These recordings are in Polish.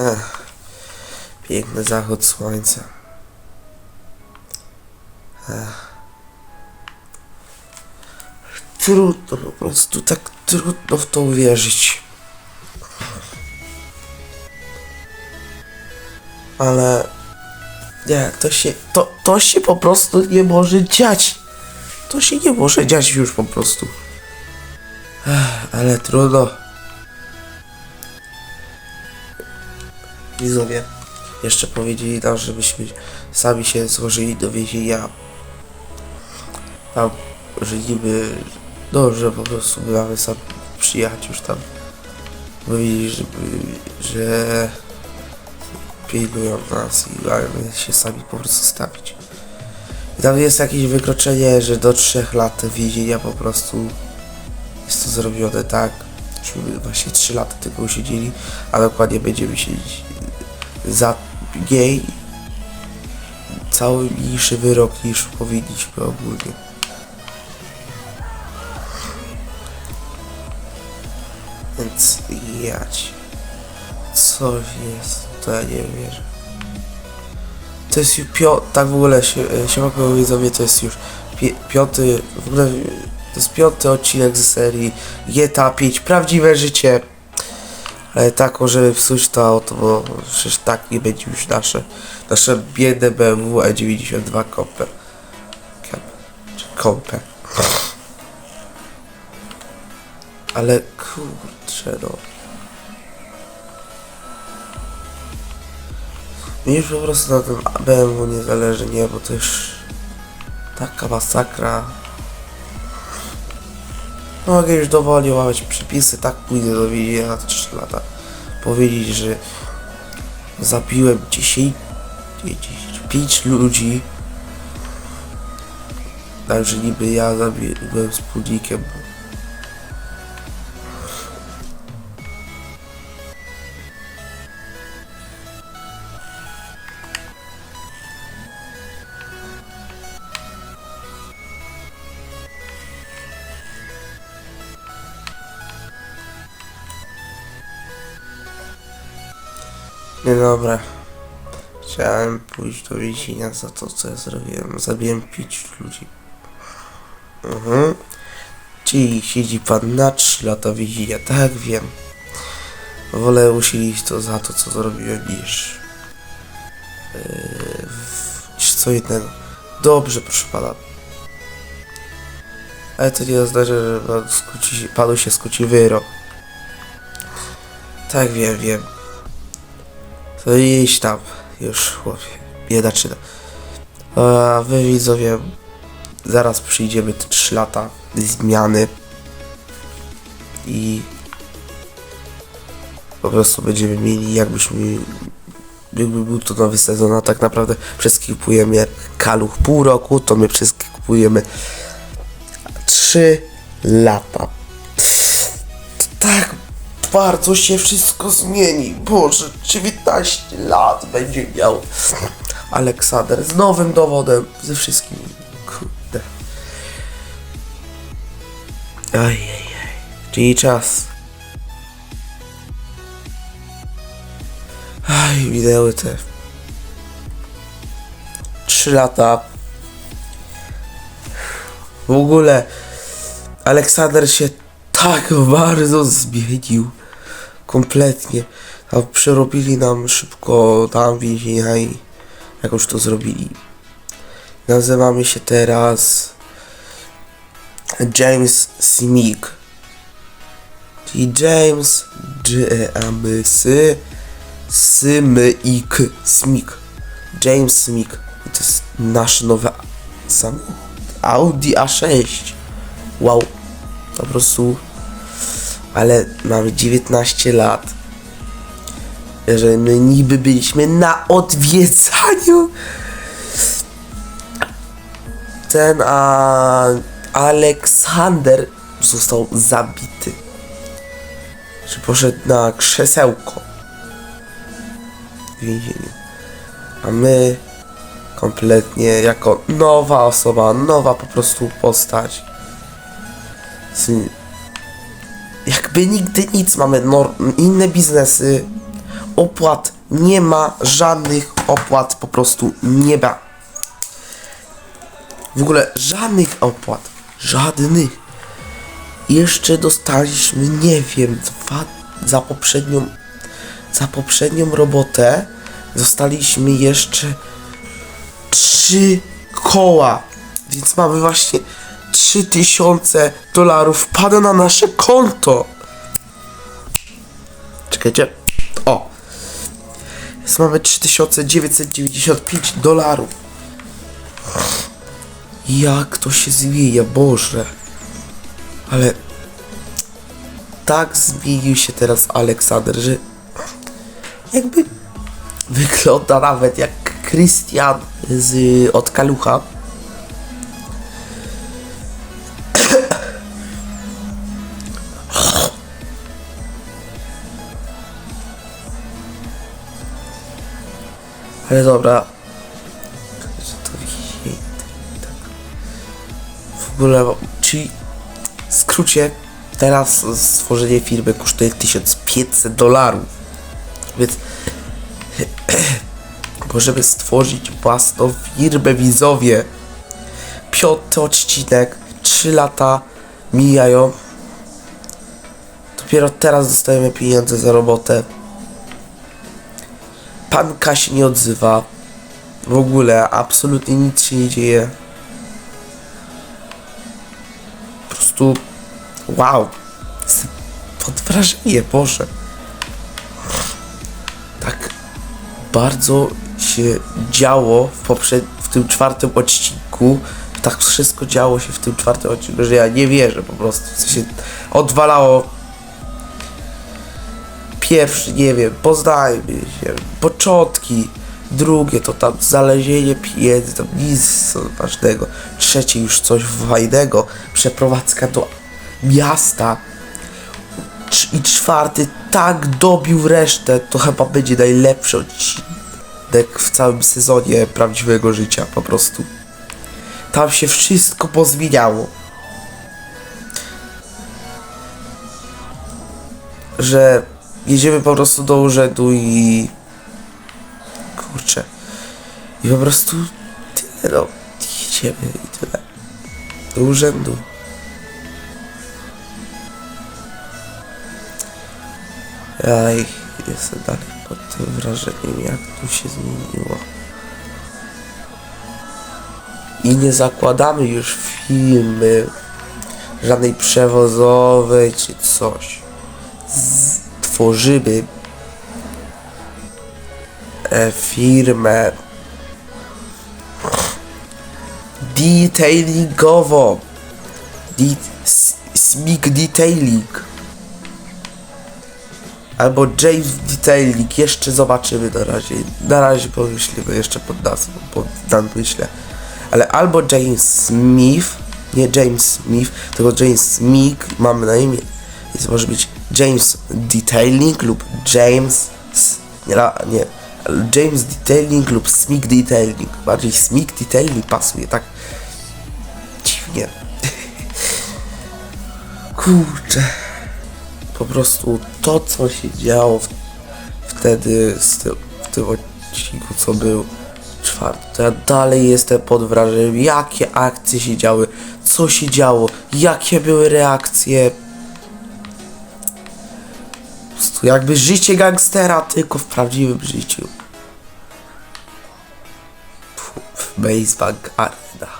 Ech, piękny zachód słońca. Trudno, po prostu tak trudno w to uwierzyć. Ale nie, to się, to, to się po prostu nie może dziać. To się nie może dziać już po prostu. Ale trudno. Widzowie jeszcze powiedzieli nam, żebyśmy sami się złożyli do więzienia. Tam, no, że po prostu my mamy sam przyjechać już tam. Mówili, żeby, że pilnują nas i mamy się sami po prostu stawić. I tam jest jakieś wykroczenie, że do 3 lat więzienia po prostu jest to zrobione tak. Żebyśmy właśnie 3 lata tylko siedzieli, a dokładnie będziemy siedzieć za mniej cały mniejszy wyrok niż powinniśmy ogólnie. Więc jać. Coś jest, to ja nie wierzę. To jest już pio... tak w ogóle się, się widzowie, to jest już pi piąty, w ogóle to jest piąty odcinek ze serii GTA 5 Prawdziwe Życie. Ale taką, żeby psuć to auto, bo przecież tak nie będzie już nasze, nasze biedne BMW E92 Compe. Compe. Czy Compe. Ale kurczę no. Mi już po prostu na tym BMW nie zależy, nie, bo to już taka masakra. Mogę już dowolnie łamać przepisy, tak pójdę do więzienia na 3 lata. Powiedzieć, że zabiłem 10, nie 10, 5 ludzi. Także niby ja zabiłem wspólnikiem. Nie dobra. Chciałem pójść do więzienia za to, co ja zrobiłem. Zabiłem pięć ludzi. Mhm. Czyli siedzi pan na 3 lata więzienia. Tak wiem. Wolę usilić to za to, co zrobiłem, niż... Yy, co innego. Dobrze, proszę pana. Ale to nie oznacza, że skróci, panu się skróci wyrok. Tak wiem, wiem. To iść tam już chłopie. Biedaczyna. A wy widzowie zaraz przyjdziemy te 3 lata zmiany i po prostu będziemy mieli jakbyśmy jakby był to nowy sezon, a tak naprawdę przeskipujemy kaluch pół roku, to my przeskipujemy 3 lata. Bardzo się wszystko zmieni. Boże, 19 lat będzie miał Aleksander z nowym dowodem, ze wszystkim. Kurde. Ajajaj. Czyli czas. Aj, minęły te 3 lata. W ogóle Aleksander się tak bardzo zmienił. Kompletnie. Tam przerobili nam szybko tam więzienia i jakoś to zrobili. Nazywamy się teraz James Smith. Czyli James James Smith Smith. James Smith. I to jest nasz nowy samochód. Audi A6. Wow. Po prostu ale mamy 19 lat. Że my niby byliśmy na odwiedzaniu. Ten a Aleksander został zabity. Że poszedł na krzesełko w więzieniu. A my kompletnie jako nowa osoba, nowa po prostu postać. Jakby nigdy nic, mamy inne biznesy, opłat nie ma, żadnych opłat po prostu nie ma. W ogóle żadnych opłat, żadnych. Jeszcze dostaliśmy, nie wiem, dwa, za poprzednią, za poprzednią robotę dostaliśmy jeszcze trzy koła. Więc mamy właśnie 3000 dolarów wpada na nasze konto. Czekajcie. O. Więc mamy 3995 dolarów. Jak to się zmienia, Boże. Ale tak zmienił się teraz Aleksander, że jakby wygląda nawet jak Christian z od Kalucha. Ale dobra. Że to tak. W ogóle, czyli w skrócie, teraz stworzenie firmy kosztuje 1500 dolarów. Więc możemy stworzyć własną firmę widzowie. Piąty odcinek, 3 lata mijają. Dopiero teraz dostajemy pieniądze za robotę. Pan K się nie odzywa. W ogóle absolutnie nic się nie dzieje. Po prostu wow. Jestem pod wrażenie, Boże. Tak bardzo się działo w, poprzed... w tym czwartym odcinku. Tak wszystko działo się w tym czwartym odcinku, że ja nie wierzę po prostu. W sensie odwalało pierwszy, nie wiem, poznajmy się, początki, drugie to tam znalezienie pieniędzy, tam nic ważnego, trzecie już coś fajnego, przeprowadzka do miasta i czwarty tak dobił resztę, to chyba będzie najlepszy odcinek w całym sezonie prawdziwego życia, po prostu. Tam się wszystko pozmieniało. że jedziemy po prostu do urzędu i kurczę. I po prostu tyle no. Jedziemy i tyle. Do urzędu. Aj, jestem dalej pod tym wrażeniem jak tu się zmieniło. I nie zakładamy już filmy. Żadnej przewozowej czy coś tworzymy e, firmę detailingową. De Smig Detailing. Albo James Detailing. Jeszcze zobaczymy na razie. Na razie pomyślimy jeszcze pod nazwą, pod myślę. Ale albo James Smith, nie James Smith, tylko James Smig mamy na imię. Więc może być James Detailing lub James nie, nie James Detailing lub Smig Detailing. Bardziej Smig Detailing pasuje, tak dziwnie. Kurczę. Po prostu to, co się działo w, wtedy z w tym odcinku, co był czwarty, to ja dalej jestem pod wrażeniem, jakie akcje się działy, co się działo, jakie były reakcje. Prostu jakby życie gangstera, tylko w prawdziwym życiu. W Mazebank Arena.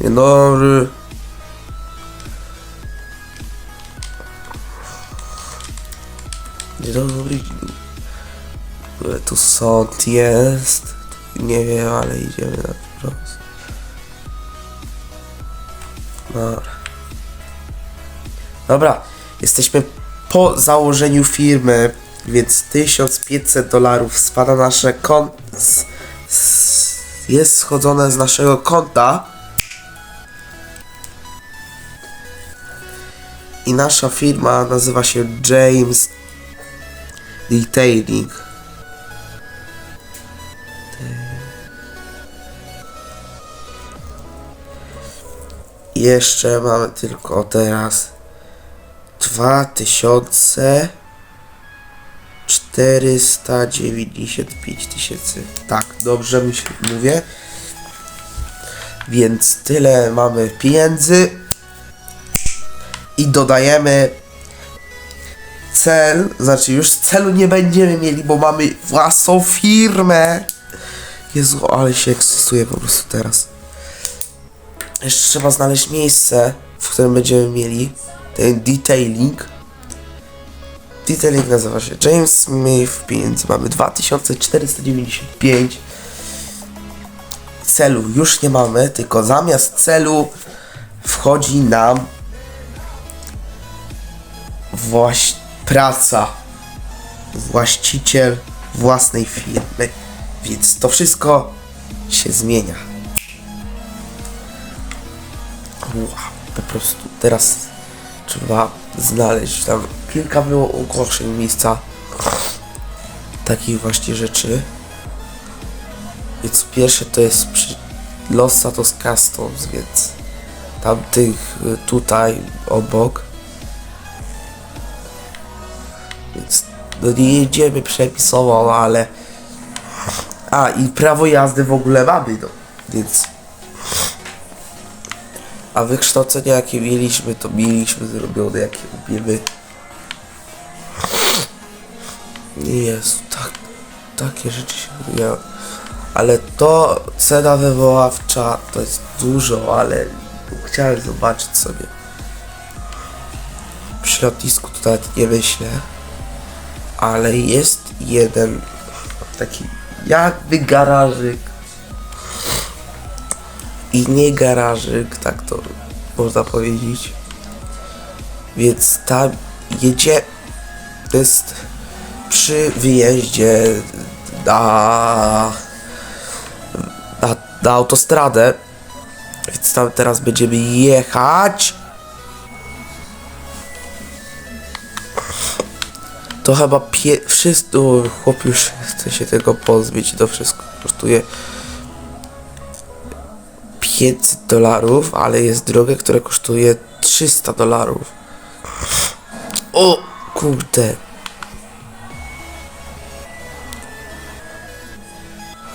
Dzień dobry. Dzień dobry. Tu sąd jest. Nie wiem, ale idziemy na wprost. Dobra. Dobra, jesteśmy po założeniu firmy, więc 1500 dolarów spada na nasze konto. Jest schodzone z naszego konta. I nasza firma nazywa się James Detailing. Jeszcze mamy tylko teraz 2000 495 tysięcy. Tak, dobrze myślę, mówię. Więc tyle mamy pieniędzy. I dodajemy cel, znaczy już celu nie będziemy mieli, bo mamy własną firmę. Jezu, ale się ekscytuję po prostu teraz. Jeszcze trzeba znaleźć miejsce, w którym będziemy mieli detailing. Detailing nazywa się James Smith, pieniędzy mamy 2495. Celu już nie mamy, tylko zamiast celu wchodzi nam właśnie praca. Właściciel własnej firmy. Więc to wszystko się zmienia. Wow, po prostu teraz trzeba znaleźć tam kilka było ogłoszeń miejsca takich właśnie rzeczy. Więc pierwsze to jest przy Los Santos Customs, więc tamtych y, tutaj obok. Więc no nie jedziemy przepisowo, ale a i prawo jazdy w ogóle mamy, no. Więc a wykształcenie jakie mieliśmy, to mieliśmy zrobione jakie umiemy. Jezu, tak, takie rzeczy się robią. Ale to cena wywoławcza to jest dużo, ale chciałem zobaczyć sobie. Przy lotnisku to nawet nie myślę. Ale jest jeden taki jakby garażyk i nie garażyk, tak to można powiedzieć. Więc tam jedzie, to jest przy wyjeździe na, na, na autostradę, więc tam teraz będziemy jechać. To chyba pie... wszystko, chłop już chce się tego pozbyć, to wszystko kosztuje 500 dolarów, ale jest drogie, które kosztuje 300 dolarów. O kurde.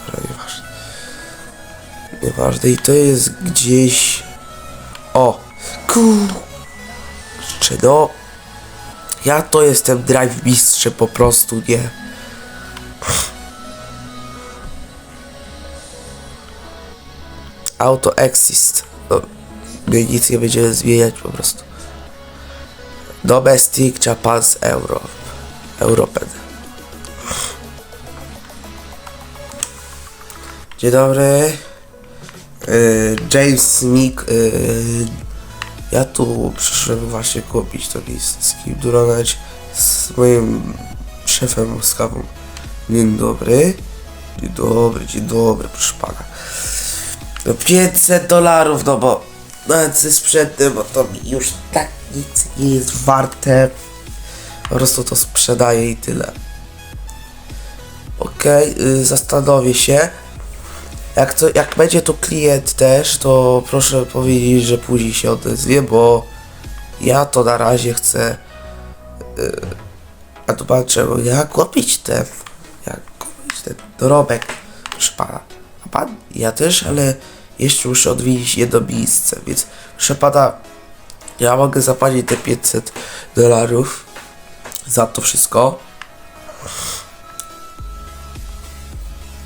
Nieważne. Nieważne i to jest gdzieś... O! Kurczę, no... Ja to jestem drive mistrze po prostu, nie? Auto exist. No, nic nie będziemy zmieniać po prostu. Domestic Japan's Euro. Europen. Dzień dobry. Yy, James Smith. Yy, ja tu przyszedłem właśnie kupić to list z kim durać z moim szefem łaskawą. Dzień dobry. Dzień dobry, dzień dobry, proszę pana. No 500 dolarów, no bo ze sprzętem, bo to mi już tak nic nie jest warte. Po prostu to sprzedaję i tyle. Okej, y, zastanowię się. Jak, to, jak będzie tu klient też, to proszę powiedzieć, że później się odezwie, bo ja to na razie chcę. y, a pan czemu? Jak kupić ten? Jak kupić ten dorobek? Proszę pana. A pan? Ja też, ale jeszcze muszę odwiedzić jedno miejsce, więc proszę pana, ja mogę zapłacić te 500 dolarów za to wszystko.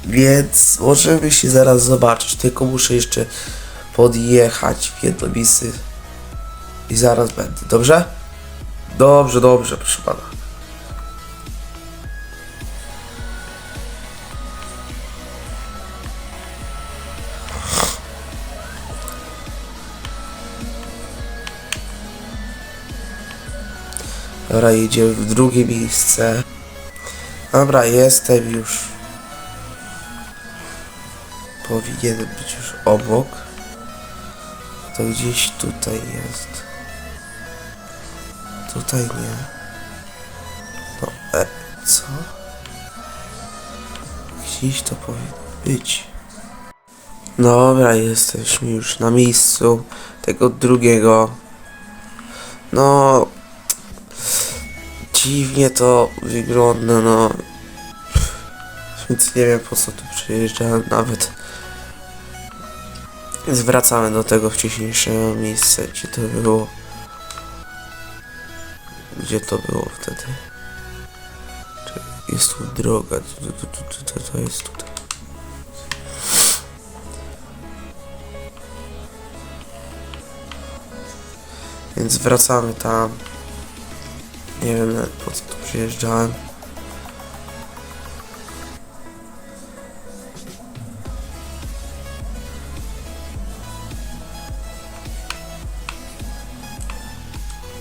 Więc możemy się zaraz zobaczyć, tylko muszę jeszcze podjechać w jedno miejsce i zaraz będę, dobrze? Dobrze, dobrze, proszę pana. Dobra, jedziemy w drugie miejsce. Dobra, jestem już. Powinien być już obok. To gdzieś tutaj jest. Tutaj nie. No, e, co? Gdzieś to powinno być. Dobra, jesteśmy już na miejscu tego drugiego. No, dziwnie to wygląda, no. Więc nie wiem po co tu przyjeżdżałem nawet. Więc wracamy do tego wcześniejszego miejsca, gdzie to było. Gdzie to było wtedy? Jest tu droga, to, to, to, to, to jest tutaj. Więc wracamy tam. Nie wiem po co tu przyjeżdżałem.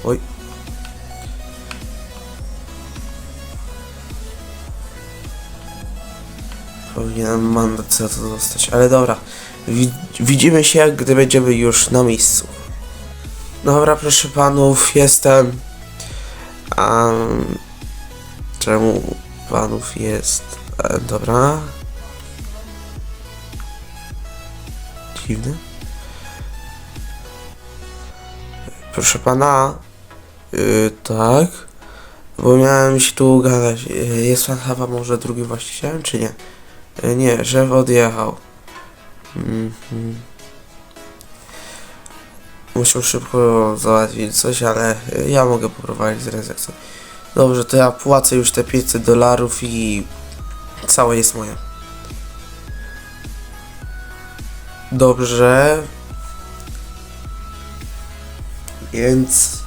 Oj. Powinienem mandat za to dostać, ale dobra. Wi- widzimy się, gdy będziemy już na miejscu. Dobra, proszę panów, jestem. A czemu panów jest? E, dobra. Dziwne. Proszę pana. Yy, tak. Bo miałem się tu ugadać. Yy, jest pan chyba może drugim właścicielem, czy nie? Yy, nie, że odjechał. Mhm. Musiał szybko załatwić coś, ale y, ja mogę poprowadzić transakcję. Dobrze, to ja płacę już te 500 dolarów i całe jest moje. Dobrze. Więc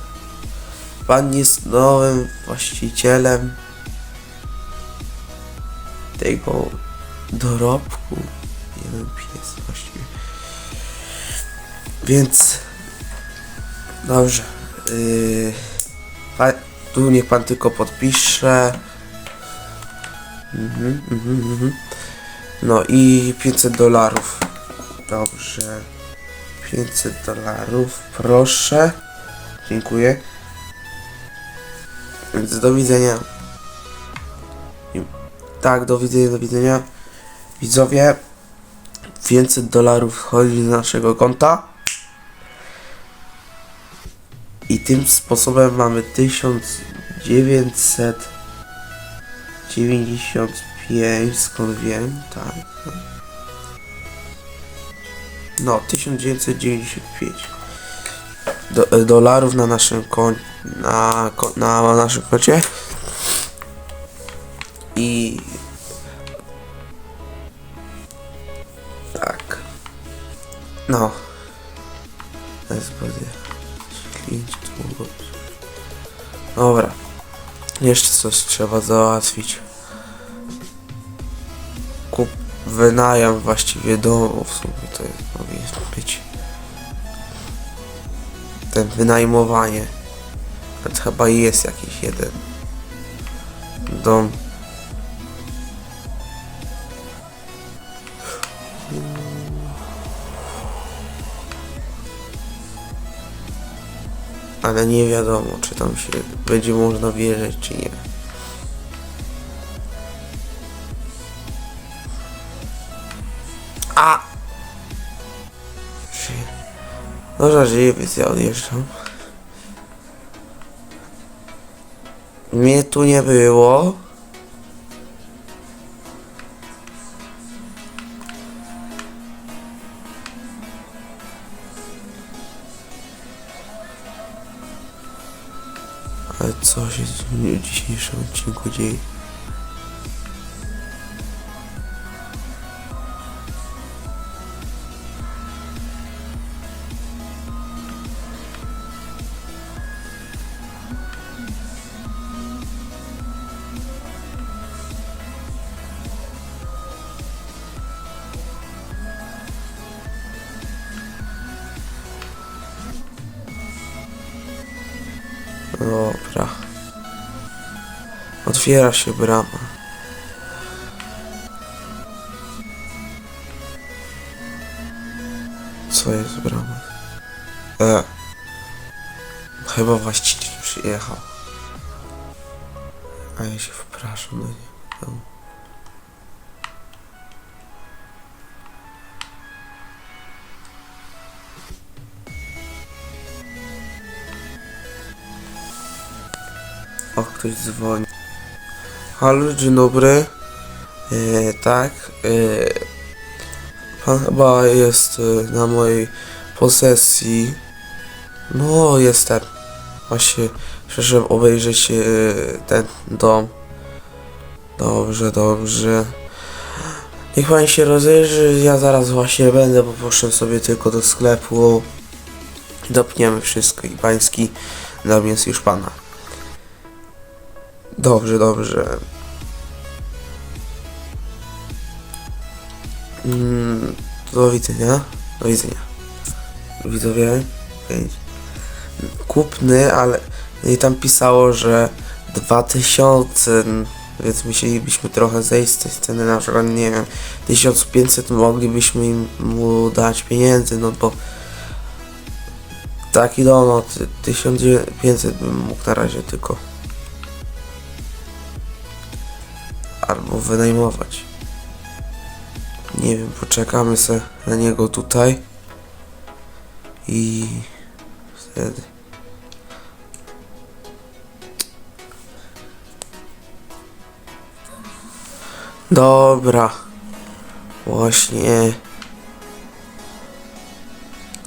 pan jest nowym właścicielem tego dorobku. Jeden pies właściwie. Więc Dobrze. Yy, pa, tu niech pan tylko podpisze. Mhm, mhm, mhm. No i 500 dolarów. Dobrze. 500 dolarów, proszę. Dziękuję. Więc do widzenia. Tak, do widzenia, do widzenia. Widzowie, 500 dolarów wchodzi do naszego konta. I tym sposobem mamy 1995, skąd wiem, tak. No, no 1995 Do, e, dolarów na naszym kon na, na naszym koncie. I tak. No. That's about it. Dobra. Jeszcze coś trzeba załatwić. Kup wynajam właściwie domu w sumie to jest, powinien być. Ten wynajmowanie. To chyba jest jakiś jeden dom. Ale nie wiadomo, czy tam się będzie można wierzyć, czy nie. A! Żyję. No, że żyję, więc ja odjeżdżam. Mnie tu nie było. Co się w dniu dzisiejszym odcinku dzieje? Dobra. Otwiera się brama. Co jest brama? E. Chyba właściciel przyjechał. A ja się wpraszam do niego. Ktoś dzwoni. Halo, dzień dobry. E, tak. E, pan chyba jest e, na mojej posesji. No, jestem. Właśnie przyszedłem obejrzeć e, ten dom. Dobrze, dobrze. Niech pan się rozejrzy, ja zaraz właśnie będę, bo poszedłem sobie tylko do sklepu. Dopniemy wszystko i pański dom jest już pana. Dobrze, dobrze. Mm, do widzenia. Do widzenia. Widzowie. Kupny, ale i tam pisało, że 2000, więc musielibyśmy trochę zejść z tej ceny, na przykład nie wiem, 1500 moglibyśmy im, mu dać pieniędzy, no bo taki dom, no ty- 1500 bym mógł na razie tylko albo wynajmować. Nie wiem, poczekamy se na niego tutaj i wtedy. Dobra. Właśnie.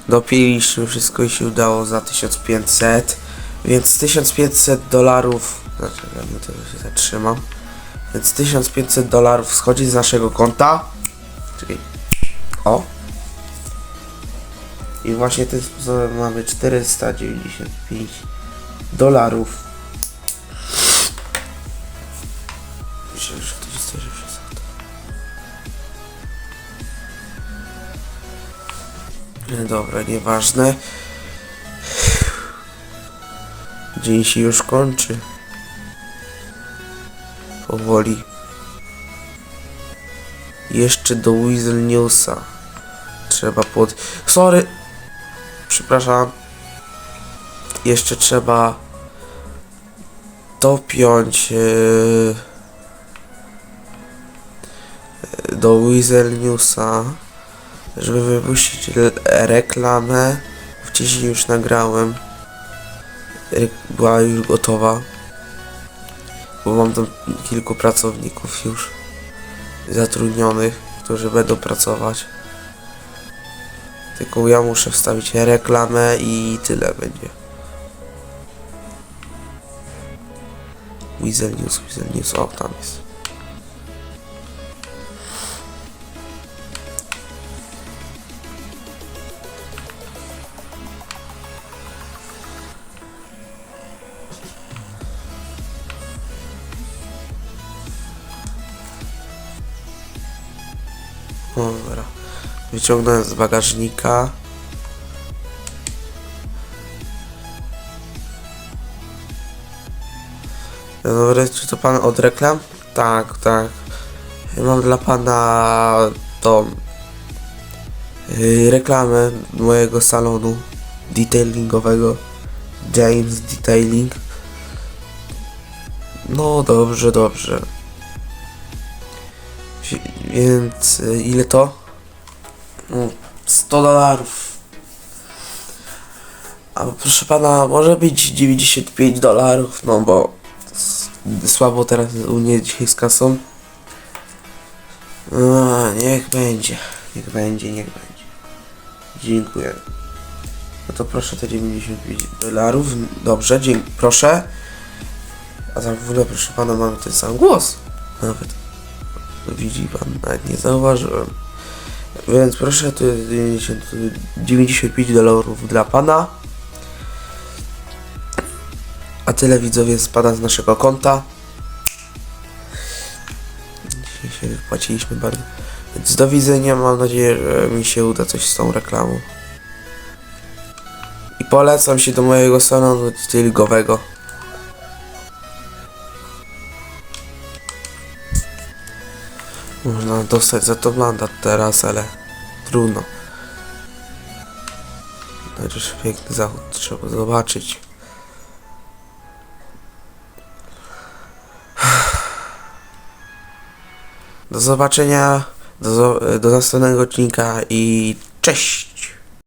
Dopiliśmy wszystko i się udało za 1500. Więc 1500 dolarów. Ja bym tego się zatrzymam. Więc 1500 dolarów schodzi z naszego konta. Czyli. O. I właśnie tym sposobem mamy 495 dolarów. Myślę, że ktoś chce, że przesadzę. No Dobra, nieważne. Dzień się już kończy. Powoli. Jeszcze do Weasel Newsa. Trzeba pod... Sorry! Przepraszam. Jeszcze trzeba dopiąć yy, do Weasel Newsa, żeby wypuścić re- reklamę. Wcześniej już nagrałem. Była już gotowa. Bo mam tam kilku pracowników już zatrudnionych, którzy będą pracować. Tylko ja muszę wstawić reklamę i tyle będzie. Weasel News, Weasel News, o tam jest. Wyciągnąłem z bagażnika. Dobry, czy to pan od reklam? Tak, tak. Mam dla pana tą yy, reklamę mojego salonu detailingowego. James Detailing. No dobrze, dobrze. Wi- Więc y, ile to? No, 100 dolarów. A proszę pana, może być 95 dolarów, no bo słabo teraz u mnie dzisiaj z kasą. A, niech będzie, niech będzie, niech będzie. Dziękuję. No to proszę te 95 dolarów. Dobrze, dziękuję. Proszę. A za w ogóle, proszę pana, mamy ten sam głos. Nawet. Widzi pan, nawet nie zauważyłem. Więc proszę, tu jest 90 95 dolarów dla pana. A tyle widzowie spada z naszego konta. Dzisiaj się wypłaciliśmy bardzo. Więc do widzenia, mam nadzieję, że mi się uda coś z tą reklamą. I polecam się do mojego salonu detailigowego. Można dostać za to mandat teraz, ale trudno. Chociaż piękny zachód trzeba zobaczyć. Do zobaczenia, do, do następnego odcinka i cześć!